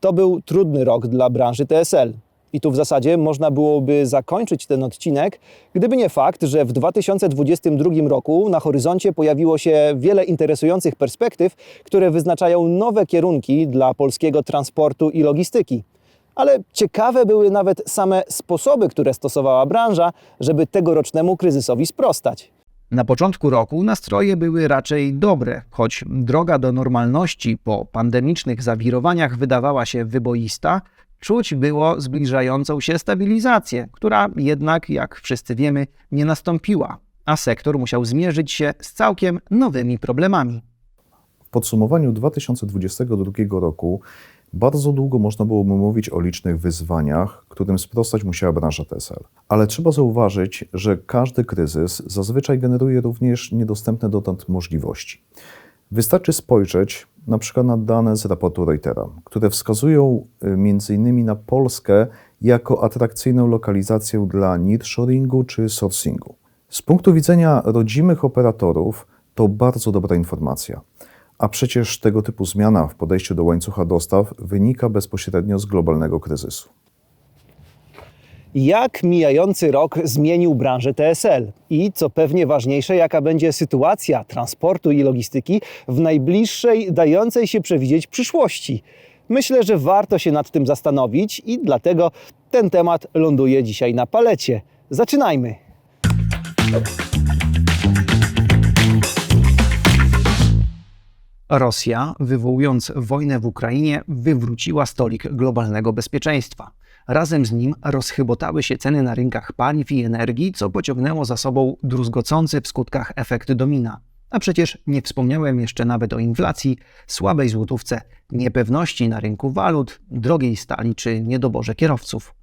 To był trudny rok dla branży TSL. I tu w zasadzie można byłoby zakończyć ten odcinek, gdyby nie fakt, że w 2022 roku na horyzoncie pojawiło się wiele interesujących perspektyw, które wyznaczają nowe kierunki dla polskiego transportu i logistyki. Ale ciekawe były nawet same sposoby, które stosowała branża, żeby tegorocznemu kryzysowi sprostać. Na początku roku nastroje były raczej dobre, choć droga do normalności po pandemicznych zawirowaniach wydawała się wyboista, czuć było zbliżającą się stabilizację, która jednak, jak wszyscy wiemy, nie nastąpiła, a sektor musiał zmierzyć się z całkiem nowymi problemami. W podsumowaniu 2022 roku bardzo długo można było mówić o licznych wyzwaniach, którym sprostać musiała branża TSL. Ale trzeba zauważyć, że każdy kryzys zazwyczaj generuje również niedostępne dotąd możliwości. Wystarczy spojrzeć na przykład na dane z raportu Reutera, które wskazują y, m.in. na Polskę jako atrakcyjną lokalizację dla nearshoringu czy sourcingu. Z punktu widzenia rodzimych operatorów to bardzo dobra informacja. A przecież tego typu zmiana w podejściu do łańcucha dostaw wynika bezpośrednio z globalnego kryzysu. Jak mijający rok zmienił branżę TSL i co pewnie ważniejsze, jaka będzie sytuacja transportu i logistyki w najbliższej, dającej się przewidzieć przyszłości. Myślę, że warto się nad tym zastanowić i dlatego ten temat ląduje dzisiaj na palecie. Zaczynajmy! Rosja, wywołując wojnę w Ukrainie, wywróciła stolik globalnego bezpieczeństwa. Razem z nim rozchybotały się ceny na rynkach paliw i energii, co pociągnęło za sobą druzgocący w skutkach efekt domina. A przecież nie wspomniałem jeszcze nawet o inflacji, słabej złotówce, niepewności na rynku walut, drogiej stali czy niedoborze kierowców.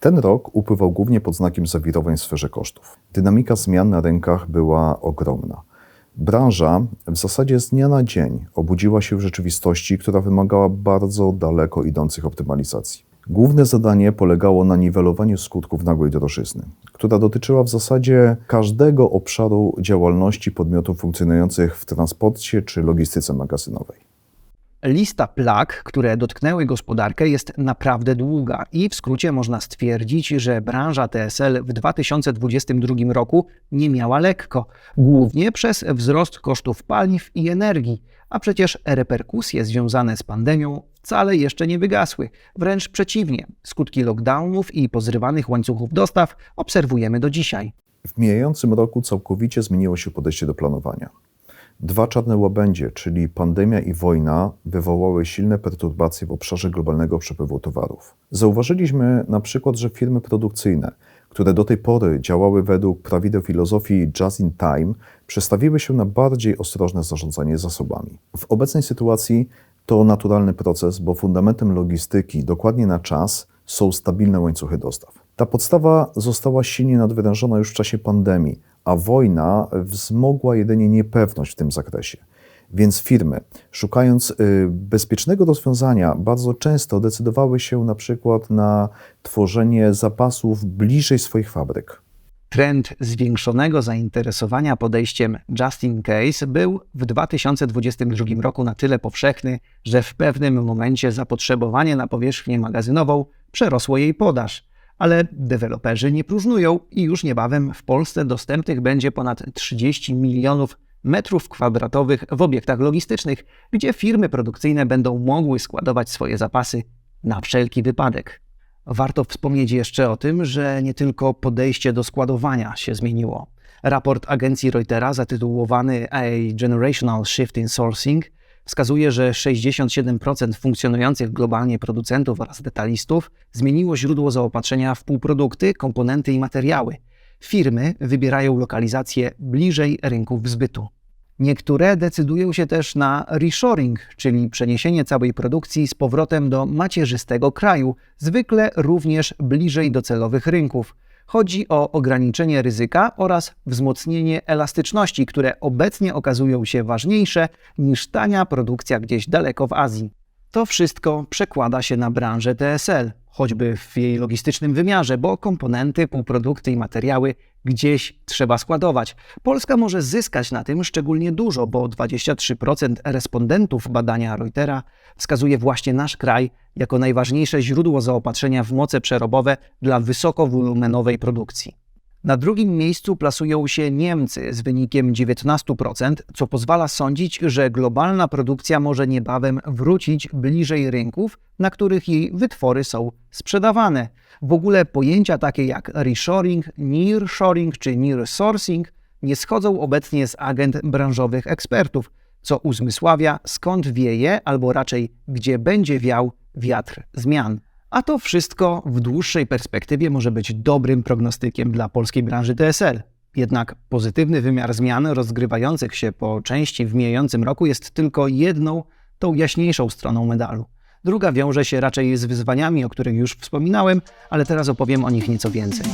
Ten rok upływał głównie pod znakiem zawirowań w sferze kosztów. Dynamika zmian na rynkach była ogromna. Branża w zasadzie z dnia na dzień obudziła się w rzeczywistości, która wymagała bardzo daleko idących optymalizacji. Główne zadanie polegało na niwelowaniu skutków nagłej drożyzny, która dotyczyła w zasadzie każdego obszaru działalności podmiotów funkcjonujących w transporcie czy logistyce magazynowej. Lista plag, które dotknęły gospodarkę, jest naprawdę długa i w skrócie można stwierdzić, że branża TSL w 2022 roku nie miała lekko, głównie przez wzrost kosztów paliw i energii, a przecież reperkusje związane z pandemią wcale jeszcze nie wygasły. Wręcz przeciwnie, skutki lockdownów i pozrywanych łańcuchów dostaw obserwujemy do dzisiaj. W mijającym roku całkowicie zmieniło się podejście do planowania. Dwa czarne łabędzie, czyli pandemia i wojna, wywołały silne perturbacje w obszarze globalnego przepływu towarów. Zauważyliśmy na przykład, że firmy produkcyjne, które do tej pory działały według prawideł filozofii just in time, przestawiły się na bardziej ostrożne zarządzanie zasobami. W obecnej sytuacji to naturalny proces, bo fundamentem logistyki dokładnie na czas są stabilne łańcuchy dostaw. Ta podstawa została silnie nadwyrężona już w czasie pandemii, a wojna wzmogła jedynie niepewność w tym zakresie. Więc firmy, szukając y, bezpiecznego rozwiązania, bardzo często decydowały się na przykład na tworzenie zapasów bliżej swoich fabryk. Trend zwiększonego zainteresowania podejściem just in case był w 2022 roku na tyle powszechny, że w pewnym momencie zapotrzebowanie na powierzchnię magazynową przerosło jej podaż. Ale deweloperzy nie próżnują i już niebawem w Polsce dostępnych będzie ponad 30 milionów metrów kwadratowych w obiektach logistycznych, gdzie firmy produkcyjne będą mogły składować swoje zapasy na wszelki wypadek. Warto wspomnieć jeszcze o tym, że nie tylko podejście do składowania się zmieniło. Raport agencji Reutera zatytułowany A Generational Shift in Sourcing wskazuje, że 67% funkcjonujących globalnie producentów oraz detalistów zmieniło źródło zaopatrzenia w półprodukty, komponenty i materiały. Firmy wybierają lokalizację bliżej rynków zbytu. Niektóre decydują się też na reshoring, czyli przeniesienie całej produkcji z powrotem do macierzystego kraju, zwykle również bliżej docelowych rynków. Chodzi o ograniczenie ryzyka oraz wzmocnienie elastyczności, które obecnie okazują się ważniejsze niż tania produkcja gdzieś daleko w Azji. To wszystko przekłada się na branżę TSL, choćby w jej logistycznym wymiarze, bo komponenty, półprodukty i materiały gdzieś trzeba składować. Polska może zyskać na tym szczególnie dużo, bo 23% respondentów badania Reutera wskazuje właśnie nasz kraj jako najważniejsze źródło zaopatrzenia w moce przerobowe dla wysokowolumenowej produkcji. Na drugim miejscu plasują się Niemcy z wynikiem 19%, co pozwala sądzić, że globalna produkcja może niebawem wrócić bliżej rynków, na których jej wytwory są sprzedawane. W ogóle pojęcia takie jak reshoring, nearshoring czy nearsourcing nie schodzą obecnie z agent branżowych ekspertów, co uzmysławia skąd wieje, albo raczej gdzie będzie wiał wiatr zmian. A to wszystko w dłuższej perspektywie może być dobrym prognostykiem dla polskiej branży TSL. Jednak pozytywny wymiar zmian rozgrywających się po części w mijającym roku jest tylko jedną, tą jaśniejszą stroną medalu. Druga wiąże się raczej z wyzwaniami, o których już wspominałem, ale teraz opowiem o nich nieco więcej.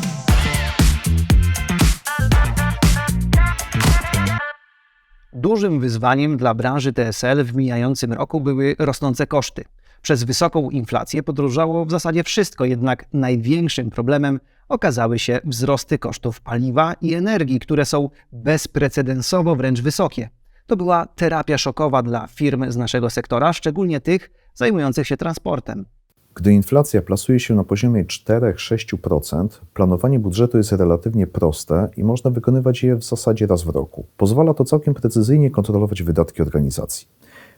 Dużym wyzwaniem dla branży TSL w mijającym roku były rosnące koszty. Przez wysoką inflację podróżało w zasadzie wszystko, jednak największym problemem okazały się wzrosty kosztów paliwa i energii, które są bezprecedensowo wręcz wysokie. To była terapia szokowa dla firm z naszego sektora, szczególnie tych zajmujących się transportem. Gdy inflacja plasuje się na poziomie 4-6%, planowanie budżetu jest relatywnie proste i można wykonywać je w zasadzie raz w roku. Pozwala to całkiem precyzyjnie kontrolować wydatki organizacji.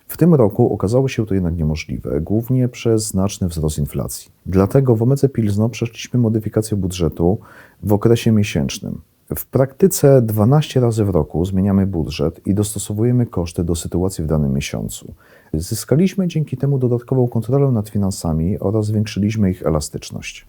W tym roku okazało się to jednak niemożliwe, głównie przez znaczny wzrost inflacji. Dlatego w Omece Pilzno przeszliśmy modyfikację budżetu w okresie miesięcznym. W praktyce 12 razy w roku zmieniamy budżet i dostosowujemy koszty do sytuacji w danym miesiącu. Zyskaliśmy dzięki temu dodatkową kontrolę nad finansami oraz zwiększyliśmy ich elastyczność.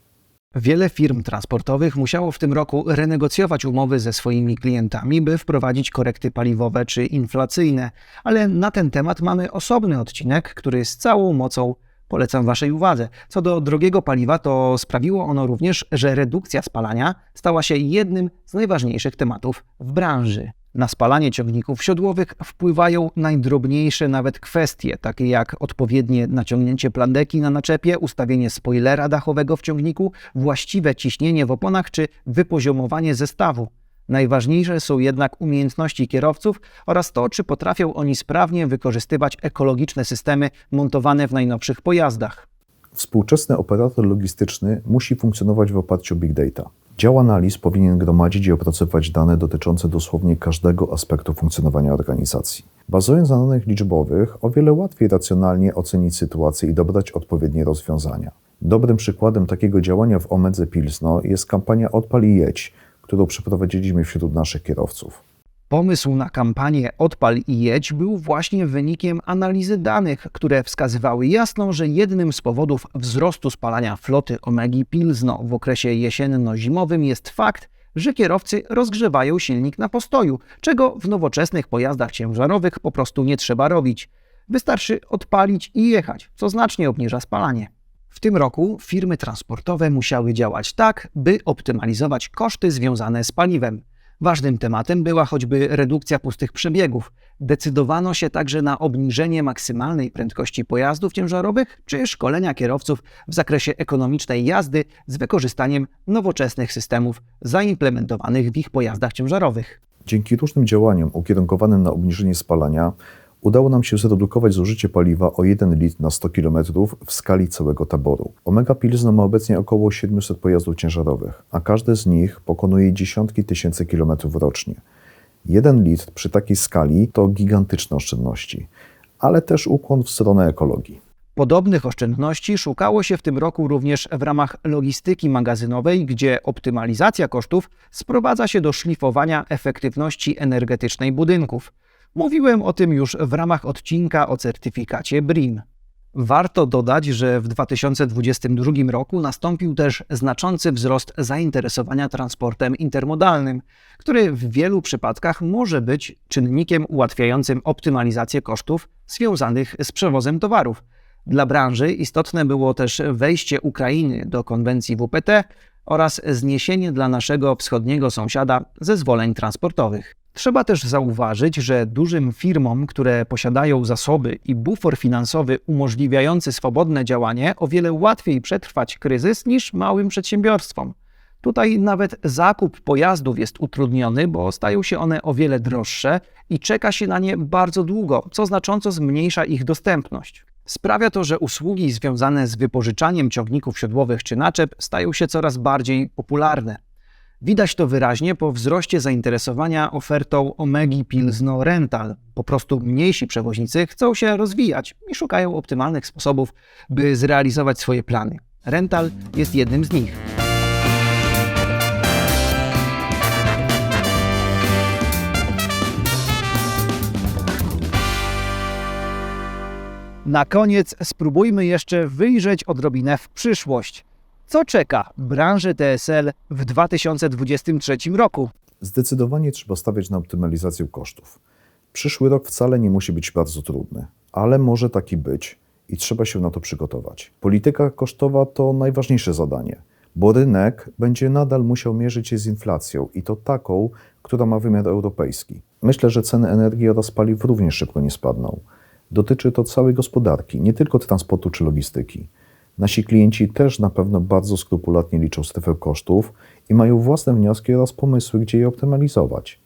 Wiele firm transportowych musiało w tym roku renegocjować umowy ze swoimi klientami, by wprowadzić korekty paliwowe czy inflacyjne, ale na ten temat mamy osobny odcinek, który z całą mocą polecam Waszej uwadze. Co do drogiego paliwa, to sprawiło ono również, że redukcja spalania stała się jednym z najważniejszych tematów w branży. Na spalanie ciągników siodłowych wpływają najdrobniejsze nawet kwestie, takie jak odpowiednie naciągnięcie plandeki na naczepie, ustawienie spoilera dachowego w ciągniku, właściwe ciśnienie w oponach czy wypoziomowanie zestawu. Najważniejsze są jednak umiejętności kierowców oraz to, czy potrafią oni sprawnie wykorzystywać ekologiczne systemy montowane w najnowszych pojazdach. Współczesny operator logistyczny musi funkcjonować w oparciu o big data. Dział analiz powinien gromadzić i opracowywać dane dotyczące dosłownie każdego aspektu funkcjonowania organizacji. Bazując na danych liczbowych, o wiele łatwiej racjonalnie ocenić sytuację i dobrać odpowiednie rozwiązania. Dobrym przykładem takiego działania w Omedze Pilsno jest kampania Odpal i jedź, którą przeprowadziliśmy wśród naszych kierowców. Pomysł na kampanię Odpal i jedź był właśnie wynikiem analizy danych, które wskazywały jasno, że jednym z powodów wzrostu spalania floty Omegi Pilzno w okresie jesienno-zimowym jest fakt, że kierowcy rozgrzewają silnik na postoju, czego w nowoczesnych pojazdach ciężarowych po prostu nie trzeba robić. Wystarczy odpalić i jechać, co znacznie obniża spalanie. W tym roku firmy transportowe musiały działać tak, by optymalizować koszty związane z paliwem. Ważnym tematem była choćby redukcja pustych przebiegów. Decydowano się także na obniżenie maksymalnej prędkości pojazdów ciężarowych czy szkolenia kierowców w zakresie ekonomicznej jazdy z wykorzystaniem nowoczesnych systemów zaimplementowanych w ich pojazdach ciężarowych. Dzięki różnym działaniom ukierunkowanym na obniżenie spalania udało nam się zredukować zużycie paliwa o 1 litr na 100 km w skali całego taboru. Omega Pilsno ma obecnie około 700 pojazdów ciężarowych, a każdy z nich pokonuje dziesiątki tysięcy kilometrów rocznie. 1 litr przy takiej skali to gigantyczne oszczędności, ale też ukłon w stronę ekologii. Podobnych oszczędności szukało się w tym roku również w ramach logistyki magazynowej, gdzie optymalizacja kosztów sprowadza się do szlifowania efektywności energetycznej budynków. Mówiłem o tym już w ramach odcinka o certyfikacie BRIM. Warto dodać, że w 2022 roku nastąpił też znaczący wzrost zainteresowania transportem intermodalnym, który w wielu przypadkach może być czynnikiem ułatwiającym optymalizację kosztów związanych z przewozem towarów. Dla branży istotne było też wejście Ukrainy do konwencji WPT oraz zniesienie dla naszego wschodniego sąsiada zezwoleń transportowych. Trzeba też zauważyć, że dużym firmom, które posiadają zasoby i bufor finansowy umożliwiający swobodne działanie, o wiele łatwiej przetrwać kryzys niż małym przedsiębiorstwom. Tutaj nawet zakup pojazdów jest utrudniony, bo stają się one o wiele droższe i czeka się na nie bardzo długo, co znacząco zmniejsza ich dostępność. Sprawia to, że usługi związane z wypożyczaniem ciągników siodłowych czy naczep stają się coraz bardziej popularne. Widać to wyraźnie po wzroście zainteresowania ofertą Omegi Pilsno Rental. Po prostu mniejsi przewoźnicy chcą się rozwijać i szukają optymalnych sposobów, by zrealizować swoje plany. Rental jest jednym z nich. Na koniec spróbujmy jeszcze wyjrzeć odrobinę w przyszłość. Co czeka branżę TSL w 2023 roku? Zdecydowanie trzeba stawiać na optymalizację kosztów. Przyszły rok wcale nie musi być bardzo trudny, ale może taki być i trzeba się na to przygotować. Polityka kosztowa to najważniejsze zadanie, bo rynek będzie nadal musiał mierzyć się z inflacją i to taką, która ma wymiar europejski. Myślę, że ceny energii oraz paliw również szybko nie spadną. Dotyczy to całej gospodarki, nie tylko transportu czy logistyki. Nasi klienci też na pewno bardzo skrupulatnie liczą strefę kosztów i mają własne wnioski oraz pomysły, gdzie je optymalizować.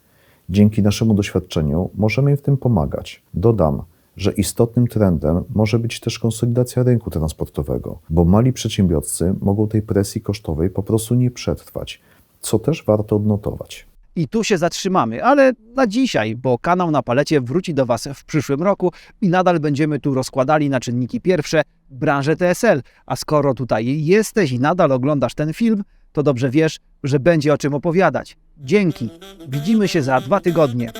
Dzięki naszemu doświadczeniu możemy im w tym pomagać. Dodam, że istotnym trendem może być też konsolidacja rynku transportowego, bo mali przedsiębiorcy mogą tej presji kosztowej po prostu nie przetrwać, co też warto odnotować. I tu się zatrzymamy, ale na dzisiaj, bo kanał na palecie wróci do Was w przyszłym roku i nadal będziemy tu rozkładali na czynniki pierwsze branżę TSL. A skoro tutaj jesteś i nadal oglądasz ten film, to dobrze wiesz, że będzie o czym opowiadać. Dzięki. Widzimy się za dwa tygodnie.